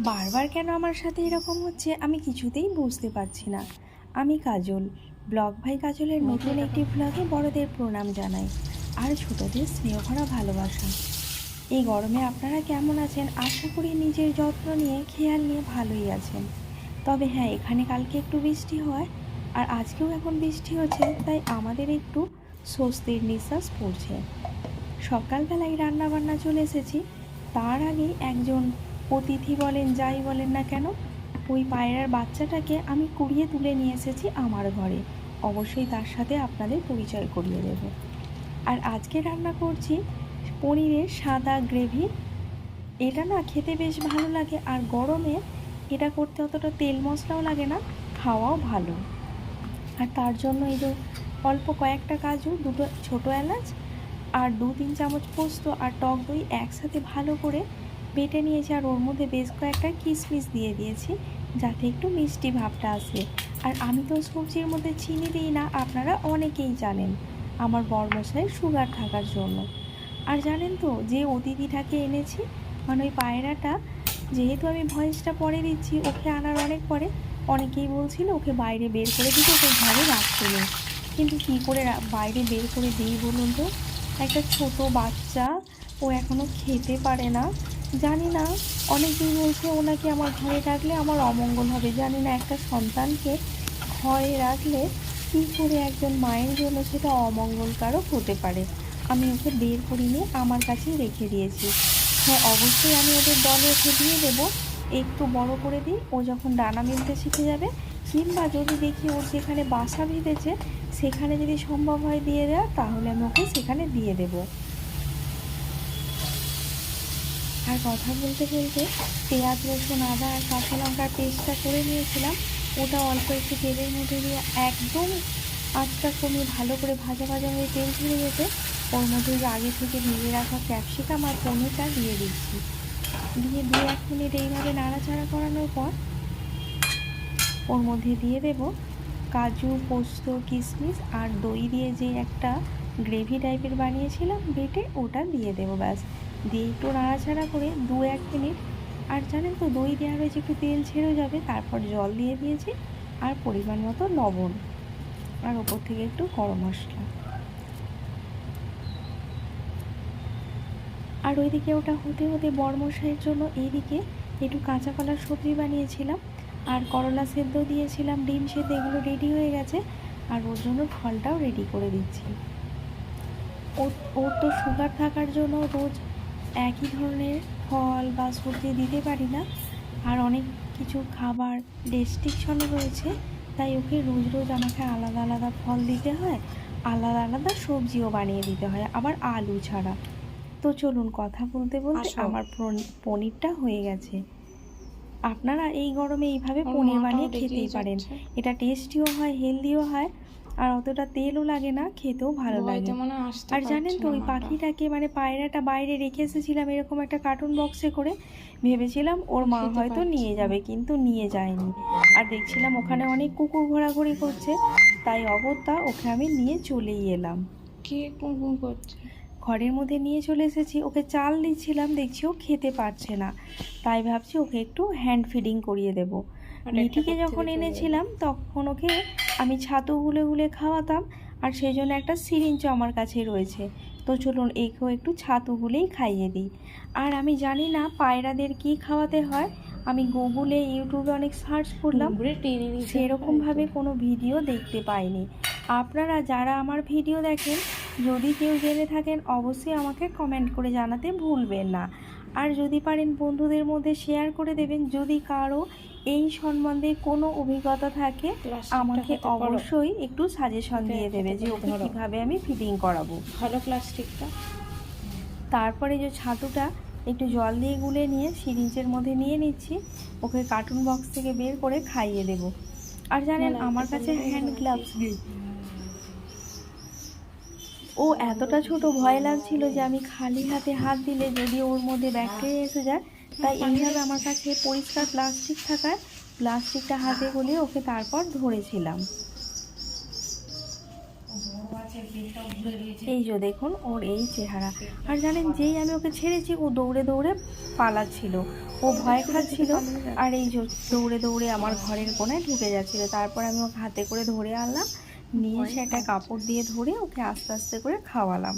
বারবার কেন আমার সাথে এরকম হচ্ছে আমি কিছুতেই বুঝতে পারছি না। আমি কাজল ব্লগ ভাই কাজলের নতুন একটি ব্লগে। বড়দের প্রণাম জানাই আর ছোটদের স্নেহ ভরা ভালোবাসা। এই গরমে আপনারা কেমন আছেন? আশা করি নিজের যত্ন নিয়ে খেয়াল নিয়ে ভালোই আছেন। তবে হ্যাঁ এখানে কালকে একটু বৃষ্টি হয় আর আজকেও এখন বৃষ্টি হচ্ছে তাই আমাদের একটু স্বস্তির নিঃশ্বাস পড়ছে। সকালবেলায় রান্নাবান্না চলে এসেছি। তার আগেই একজন অতিথি বলেন, যাই বলেন না কেন, ওই পায়রার বাচ্চাটাকে আমি কুড়িয়ে তুলে নিয়ে এসেছি আমার ঘরে। অবশ্যই তার সাথে আপনাদের পরিচয় করিয়ে দেব। আর আজকে রান্না করছি পনিরের সাদা গ্রেভি। এটা না খেতে বেশ ভালো লাগে, আর গরমে এটা করতে অতটা তেল মশলাও লাগে না, খাওয়াও ভালো। আর তার জন্য এই যে অল্প কয়েকটা কাজু, দুটো ছোটো এলাচ, আর দু তিন চামচ পোস্ত আর টক দই একসাথে ভালো করে বেটে নিয়েছি আর ওর মধ্যে বেশ কয়েকটা কিশমিশ দিয়ে দিয়েছি, যাতে একটু মিষ্টি ভাবটা আসে। আর আমি তো সবজির মধ্যে চিনি দিই না, আপনারা অনেকেই জানেন আমার বরমশাই সুগার থাকার জন্য। আর জানেন তো যে অতিথিটাকে এনেছি মানে ওই পায়রাটা, যেহেতু আমি ভয়েসটা পরে দিচ্ছি, ওকে আনার অনেক পরে অনেকেই বলছিল ওকে বাইরে বের করে দিতে, ওকে ঘরে নেই। কিন্তু কী করে বাইরে বের করে দিই বলুন তো? একটা ছোট বাচ্চা, ও এখনও খেতে পারে না। জানি না, অনেকেই বলছে ওনাকে আমার ঘরে রাখলে আমার অমঙ্গল হবে। জানি না একটা সন্তানকে ঘরে রাখলে কী করে একজন মায়ের জন্য সেটা অমঙ্গলকারক হতে পারে। আমি ওকে বের করিনি, আমার কাছেই রেখে দিয়েছি। হ্যাঁ অবশ্যই আমি ওদের দলে ওকে দিয়ে দেবো। একটু বড় করে দিই, ও যখন ডানা মেলতে শিখে যাবে, কিংবা যদি দেখি ওর যেখানে বাসা বেঁধেছে, সেখানে যদি সম্ভব হয় দিয়ে দেওয়া, তাহলে আমি ওকে সেখানে দিয়ে দেবো। আর কথা বলতে বলতে পেঁয়াজ, রসুন, আদা আর কাঁচা লঙ্কার পেস্টটা করে নিয়েছিলাম। ওটা অল্প একটু তেলের মধ্যে দিয়ে একদম আঁচটা কমিয়ে ভালো করে ভাজা ভাজা হয়ে তেল ছেড়ে গেছে। ওর মধ্যে আগে থেকে ভিজে রাখা ক্যাপসিকাম আর পনিরটা দিয়ে দিচ্ছি। দিয়ে দু এক মিনিট এইভাবে নাড়াচাড়া করানোর পর ওর মধ্যে দিয়ে দেব কাজু, পোস্ত, কিশমিশ আর দই দিয়ে যে একটা গ্রেভি টাইপের বানিয়েছিলাম, বেটে ওটা দিয়ে দেবো ব্যাস। দিয়ে একটু নাড়াচাড়া করে দু এক মিনিট। আর জানেন তো, দই দেওয়া রয়েছে একটু তেল ছেড়েও যাবে, তারপর জল দিয়ে দিয়েছি, আর পরিমাণ মতো লবণ। আর ওপর থেকে একটু গরম মশলা। আর ওইদিকে ওটা হতে হতে বরমশাইয়ের জন্য এইদিকে একটু কাঁচা কলার সবজি বানিয়েছিলাম, আর করলা সেদ্ধ দিয়েছিলাম, ডিম সেদ্ধ, এগুলো রেডি হয়ে গেছে, আর ওর জন্য ফলটাও রেডি করে দিচ্ছি। ওর ওর তো সুগার থাকার জন্য রোজ একই ধরনের ফল বা সবজি দিতে পারি না। আর অনেক কিছু খাবার রেস্ট্রিকশনে রয়েছে তাই ওকে রোজ রোজ আমাকে আলাদা আলাদা ফল দিতে হয় আলাদা আলাদা সবজিও বানিয়ে দিতে হয় আবার আলু ছাড়া। তো চলুন কথা বলতে বলতে। আমার পন- পনিরটা হয়ে গেছে। আপনারা এই গরমে এইভাবে পনির বানিয়ে খেতেই পারেন। এটা টেস্টিও হয় হেলদিও হয়। আর অতটা তেলও লাগে না খেতেও ভালো লাগে। আর জানেন তো ওই পাখিটাকে মানে পায়রাটা বাইরে রেখে এসেছিলাম এরকম একটা কার্টুন বক্সে করে ভেবেছিলাম ওর মা হয়তো নিয়ে যাবে কিন্তু নিয়ে যায়নি। আর দেখছিলাম ওখানে অনেক কুকুর ঘোরাঘুরি করছে তাই অগত্যা ওকে আমি নিয়ে চলেই এলাম। কে করছে? ঘরের মধ্যে নিয়ে চলে এসেছি ওকে চাল দিচ্ছিলাম দেখছি ও খেতে পারছে না। তাই ভাবছি ওকে একটু হ্যান্ড ফিডিং করিয়ে দেব। মিঠিকে যখন এনেছিলাম তখন ওকে আমি ছাতু গুলে গুলে খাওয়াতাম আর সেই জন্য একটা সিরিঞ্জও আমার কাছে রয়েছে। তো চলুন একেও একটু ছাতু গুলেই খাইয়ে দিই। আর আমি জানি না পায়রাদের কি খাওয়াতে হয়। আমি গুগলে ইউটিউবে অনেক সার্চ করলাম। সেরকমভাবে কোনো ভিডিও দেখতে পাইনি। আপনারা যারা আমার ভিডিও দেখেন যদি কেউ জেনে থাকেন অবশ্যই আমাকে কমেন্ট করে জানাতে ভুলবেন না। আর যদি পারেন বন্ধুদের মধ্যে শেয়ার করে দেবেন যদি কারও এই সম্বন্ধে কোনো অভিজ্ঞতা থাকে আমাকে অবশ্যই একটু সাজেশন দিয়ে দেবে যে ওকে কীভাবে আমি ফিটিং করাবো। ভালো প্লাস্টিকটা তারপরে যে ছাতুটা একটু জল দিয়ে গুলে নিয়ে সিরিঞ্জের মধ্যে নিয়ে নিচ্ছি ওকে কার্টুন বক্স থেকে বের করে খাইয়ে দেব। আর জানেন আমার কাছে হ্যান্ড গ্লাভস নেই। ও এতটা ছোট, ভয় লাগছিল যে আমি খালি হাতে হাত দিলে যদি ওর মধ্যে ব্যাকটেরিয়া এসে যায়, তাই এইভাবে আমার কাছে পরিষ্কার প্লাস্টিক থাকায় প্লাস্টিকটা হাতে গলিয়ে ওকে তারপর ধরেছিলাম। এই যে দেখুন, ওর এই চেহারা। আর জানেন, যেই আমি ওকে ছেড়েছি, ও দৌড়ে দৌড়ে পালাচ্ছিল। ও ভয় খাচ্ছিল, আর এই যে দৌড়ে দৌড়ে আমার ঘরের কোনায় ঢুকে যাচ্ছিল। তারপর আমি ওকে হাতে করে ধরে আনলাম নিয়ে এসে একটা কাপড় দিয়ে ধরে ওকে আস্তে আস্তে করে খাওয়ালাম।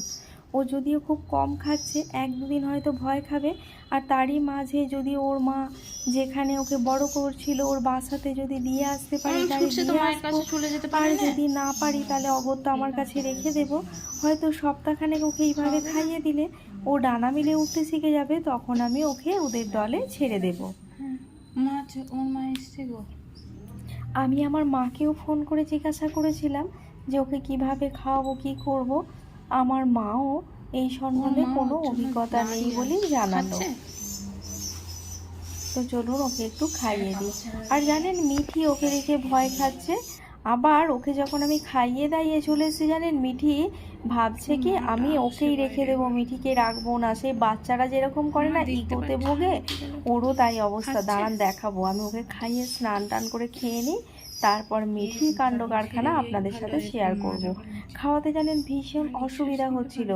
ও যদিও খুব কম খাচ্ছে এক দুদিন হয়তো ভয় খাবে। আর তারই মাঝে যদি ওর মা যেখানে ওকে বড় করছিল ওর বাসাতে যদি দিয়ে আসতে পারি আর যদি না পারি তাহলে অগত্যা আমার কাছে রেখে দেব। হয়তো সপ্তাহখানেক ওকে এইভাবে খাইয়ে দিলে ও ডানা মিলে উঠতে শিখে যাবে তখন আমি ওকে ওদের দলে ছেড়ে দেব। হ্যাঁ, মা ওর মা এসছে গো। আমি আমার মাকেও ফোন করে জিজ্ঞাসা করেছিলাম যে ওকে কীভাবে খাওয়াবো কি করব। আমার মাও এই সম্বন্ধে কোনো অভিজ্ঞতা নেই বলেই জানালো। তো চলুন ওকে একটু খাইয়ে দিই। আর জানেন মিঠি ওকে রেখে ভয় খাচ্ছে। আবার ওকে যখন আমি খাইয়ে দাইয়ে চলে এসেছি জানেন মিঠি ভাবছে কি আমি ওকেই রেখে দেবো মিঠিকে রাখব না। সেই বাচ্চারা যেরকম করে না ইগোতে ভোগে ওরও তাই অবস্থা। দাঁড়ান দেখাবো। আমি ওকে খাইয়ে স্নান টান করে খেয়ে নিই তারপর মিঠির কাণ্ড কারখানা আপনাদের সাথে শেয়ার করব। খাওয়াতে জানেন ভীষণ অসুবিধা হচ্ছিল।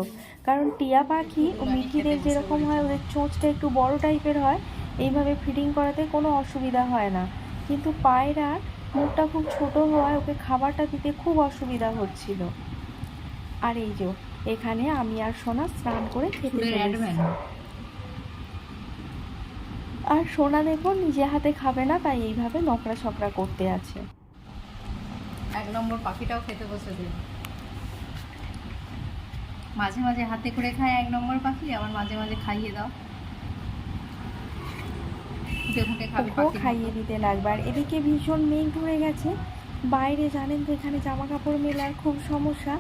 কারণ টিয়া পাখি ও মিঠিদের যেরকম হয় ওদের চোঁচটা একটু বড় টাইপের হয় এইভাবে ফিডিং করাতে কোনো অসুবিধা হয় না। কিন্তু পায়রার মুখটা খুব ছোট হওয়ায় ওকে খাবারটা দিতে খুব অসুবিধা হচ্ছিল। আর এই যে এখানে আমি আর সোনা স্নান করে খেতে আর সোনা দেখো নিজে হাতে খাবে না তাই এইভাবে নকরা ছকরা করতে আছে। এক নম্বর পাখিটাও খেতে বসে দিন মাঝে মাঝে হাতে করে খায় এক নম্বর পাখি আবার মাঝে মাঝে খাইয়ে দাও। ওকেও খাইয়ে দিতে লাগবে। আর এদিকে ভীষণ মেঘ ধরে গেছে। বাইরে জানেন তো এখানে জামা কাপড় মেলার খুব সমস্যা।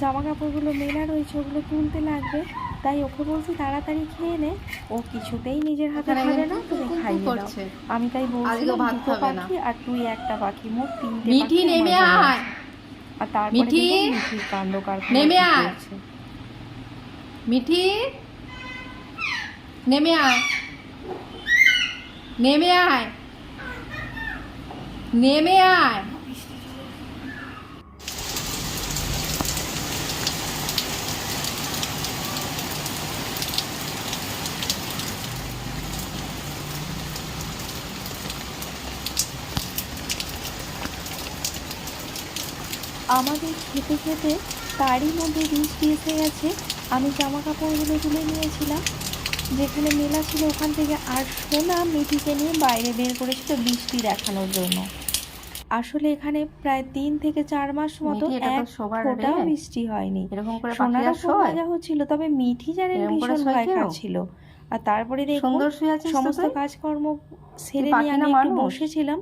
জামা কাপড়গুলো মেলা রয়েছে ওগুলো তুলতে লাগবে। তাই ওকে বলছি তাড়াতাড়ি খেয়ে নে। ও কিছুতেই নিজের হাতে খাবে না তুমি খাইয়ে দাও। আমি তাই বলছি দুটো পাখি আর তুই একটা পাখি মোট তিনটে মিঠি নেমে আয়। আর তারপরে মিঠি, কাণ্ড কারখানা নেমে আয়। মিঠি নেমে আয়। নেমে আয়। নেমে আয়। আমাদের খেতে খেতে তারই মধ্যে বৃষ্টি এসে গেছে। আমি জামা কাপড়গুলো তুলে নিয়েছিলাম। যেখানে মেলা ছিল ওখান থেকে আর সোনা মিঠিকে নিয়ে বাইরে বের করেছিল বৃষ্টি দেখানোর জন্য। আসলে এখানে প্রায় তিন থেকে চার মাস মতো এক শোবার বৃষ্টি হয়নি। খুব মজা হচ্ছিল তবে মিঠি জানেন ভীষণ ভয়? খাচ্ছিল আর তারপরে দেখুন সমস্ত কাজকর্ম সেরে নিয়ে আমি একটু বসেছিলাম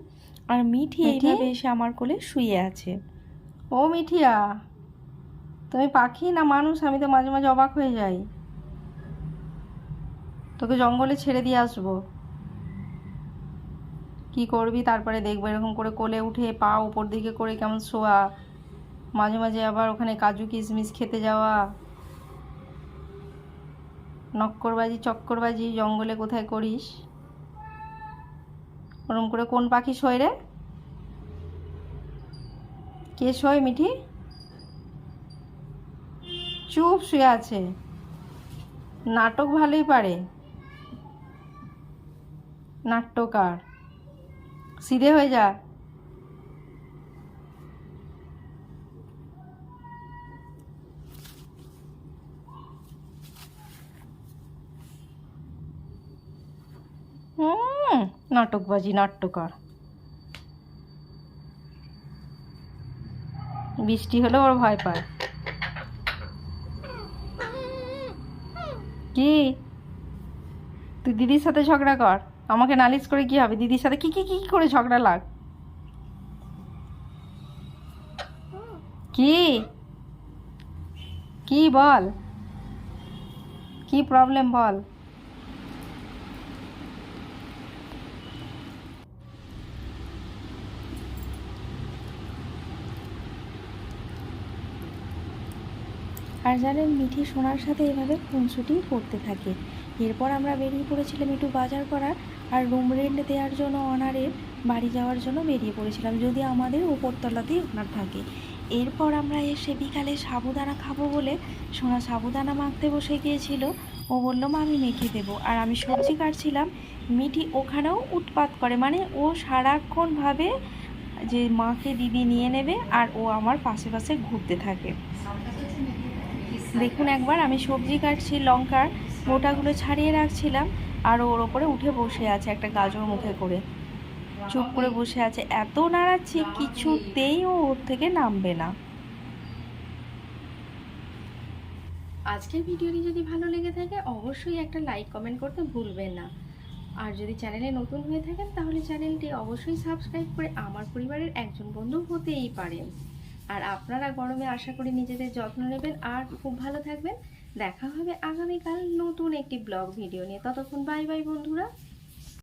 আর মিঠি মিঠি? এইভাবে এসে আমার কোলে শুয়ে আছে। ও মিঠিয়া তুমি পাখি না মানুষ? আমি তো মাঝে মাঝে অবাক হয়ে যাই। তোকে জঙ্গলে ছেড়ে দিয়ে আসব। কি করবি? তারপরে দেখব এরকম করে কোলে উঠে পা উপর দিকে করে কেমন শোয়া। মাঝে মাঝে আবার ওখানে কাজু কিশমিশ খেতে যাওয়া। নক্করবাজি, চক্করবাজি জঙ্গলে কোথায় করিস? ওরম করে কোন পাখি শোয় রে? কে শোয় মিঠি? চুপ শুয়ে আছে। নাটক ভালোই পারে। নাট্যকার। সিধে হয়ে যা। নাটকবাজি, নাট্যকার। বৃষ্টি হলে ওর ভয় পায়। কি? তুই দিদির সাথে ঝগড়া কর। আমাকে নালিশ করে কি হবে? দিদির সাথে কি কি কি করে ঝগড়া লাগ? কি? কি বল? কি প্রবলেম বল? আর জানেন মিঠি সোনার সাথে এভাবে খুনসুটি করতে থাকে। এরপর আমরা বেরিয়ে পড়েছিলাম একটু বাজার করার, আর রুম রেন্ট দেওয়ার জন্য অনারের বাড়ি যাওয়ার জন্য বেরিয়ে পড়েছিলাম, যদি আমাদের উপরতলাতেই ওনার থাকে। এরপর আমরা এসে বিকালে সাবুদানা খাব বলে সোনা সাবুদানা মাখতে বসে গিয়েছিল। ও বলল মা আমি মেখে দেবো। আর আমি সবজি কাটছিলাম মিটি ওখানেও উৎপাত করে। মানে ও সারাক্ষণ ভাবে যে মাকে দিদি নিয়ে নেবে আর ও আমার পাশে পাশে ঘুরতে থাকে। দেখুন একবার, আমি সবজি কাটছি লঙ্কার মোটাগুলো ছাড়িয়ে রাখছিলাম আর ওর ওপরে উঠে বসে আছে একটা গাজর মুখে করে। চুপ করে বসে আছে। এত নাড়াচ্ছি, কিছুতেই ও ওর থেকে নামবে না। আজকের ভিডিওটি যদি ভালো লেগে থাকে, অবশ্যই একটা লাইক, কমেন্ট করতে ভুলবেন না। আর যদি চ্যানেলে নতুন হয়ে থাকেন, তাহলে চ্যানেলটি অবশ্যই সাবস্ক্রাইব করে আমার পরিবারের একজন বন্ধু হতেই পারেন। আর আপনারা গরমে আশা করি নিজেদের যত্ন নেবেন। আর খুব ভালো থাকবেন। দেখা হবে আগামীকাল নতুন একটি ব্লগ ভিডিও নিয়ে। ততক্ষণ বাই বাই বন্ধুরা।